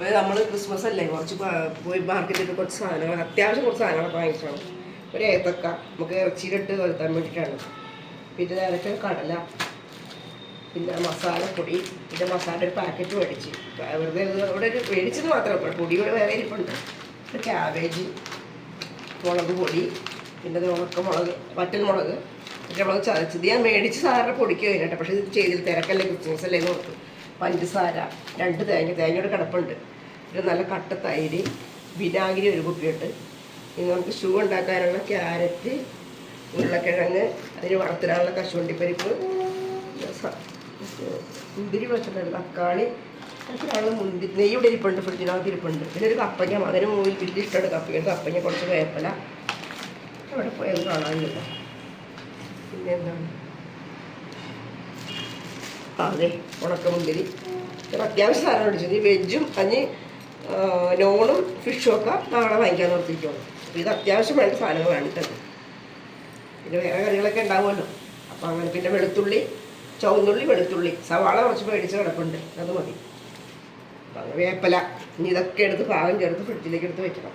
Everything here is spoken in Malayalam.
അപ്പോൾ നമ്മൾ ക്രിസ്മസ് അല്ലേ കുറച്ച് പോയി മാർക്കറ്റിൽ കുറച്ച് സാധനങ്ങൾ അത്യാവശ്യം കുറച്ച് സാധനങ്ങൾ വാങ്ങിച്ചാണ് ഒരു ഏത്തക്ക നമുക്ക് ഇറച്ചിയിലിട്ട് വരുത്താൻ വേണ്ടിയിട്ടാണ് പിന്നെ അതൊക്കെ കടല പിന്നെ മസാലപ്പൊടി പിന്നെ മസാലയുടെ ഒരു പാക്കറ്റ് മേടിച്ച്. വെറുതെ ഇവിടെ ഒരു മേടിച്ചത് മാത്രമേ പൊടി ഇവിടെ വേറെ ഇരിപ്പുണ്ട്. ക്യാബേജ് മുളക് പൊടി പിന്നെ ഇത് ഉണക്ക മുളക് വറ്റൽ മുളക്. മറ്റേ മുളക് ചതച്ചത് ഞാൻ മേടിച്ച് സാറിന് പൊടിക്കുക കഴിഞ്ഞിട്ട് പക്ഷേ ഇത് ചെയ്തിൽ തിരക്കല്ലേ ക്രിസ്മസ് അല്ലേ എന്ന് ഓർത്തു. പഞ്ചസാര രണ്ട് തേങ്ങ തേങ്ങയുടെ കിടപ്പുണ്ട്. ഒരു നല്ല കട്ട തൈര് വിനാഗിരി ഒരു കുപ്പിയുണ്ട് ഇനി നമുക്ക് ഷൂ ഉണ്ടാക്കാനുള്ള ക്യാരറ്റ് ഉരുളക്കിഴങ്ങ് അതിന് വറുത്തിടാനുള്ള കശുവണ്ടിപ്പരിപ്പ് മുന്തിരി വെച്ചിട്ടുണ്ട് തക്കാളി അതിനുള്ള മുന്തി നെയ്യുടെ ഇരിപ്പുണ്ട് ഫ്രിഡ്ജിനകത്ത് ഇരിപ്പുണ്ട്. പിന്നെ ഒരു കപ്പയ്ക്ക അതിന് മുകളിൽ വലിയ ഇഷ്ടമാണ് കപ്പയ്ക്ക കപ്പയ്ക്ക കുറച്ച് വേപ്പല. അവിടെ പോയത് കാണാനില്ല പിന്നെ എന്താണ്? അതെ ഉണക്കമുന്തിരി. അത്യാവശ്യം സാധനം മേടിച്ചത് ഈ വെജും അഞ്ഞ് നോണും ഫിഷും ഒക്കെ നാളെ വാങ്ങിക്കാൻ നിർത്തിക്കുള്ളൂ അപ്പോൾ ഇത് അത്യാവശ്യം വേണ്ട സാധനങ്ങളാണ് ഇട്ടത് പിന്നെ വേറെ കറികളൊക്കെ ഉണ്ടാവുമല്ലോ. അപ്പോൾ അങ്ങനെ പിന്നെ വെളുത്തുള്ളി ചുവന്നുള്ളി വെളുത്തുള്ളി. സവാള കുറച്ച് മേടിച്ച് കിടപ്പുണ്ട്. അത് മതി. വേപ്പല. ഇനി ഇതൊക്കെ എടുത്ത് പാകം ചേർത്ത് ഫ്രിഡ്ജിലേക്ക് എടുത്ത് വെക്കണം.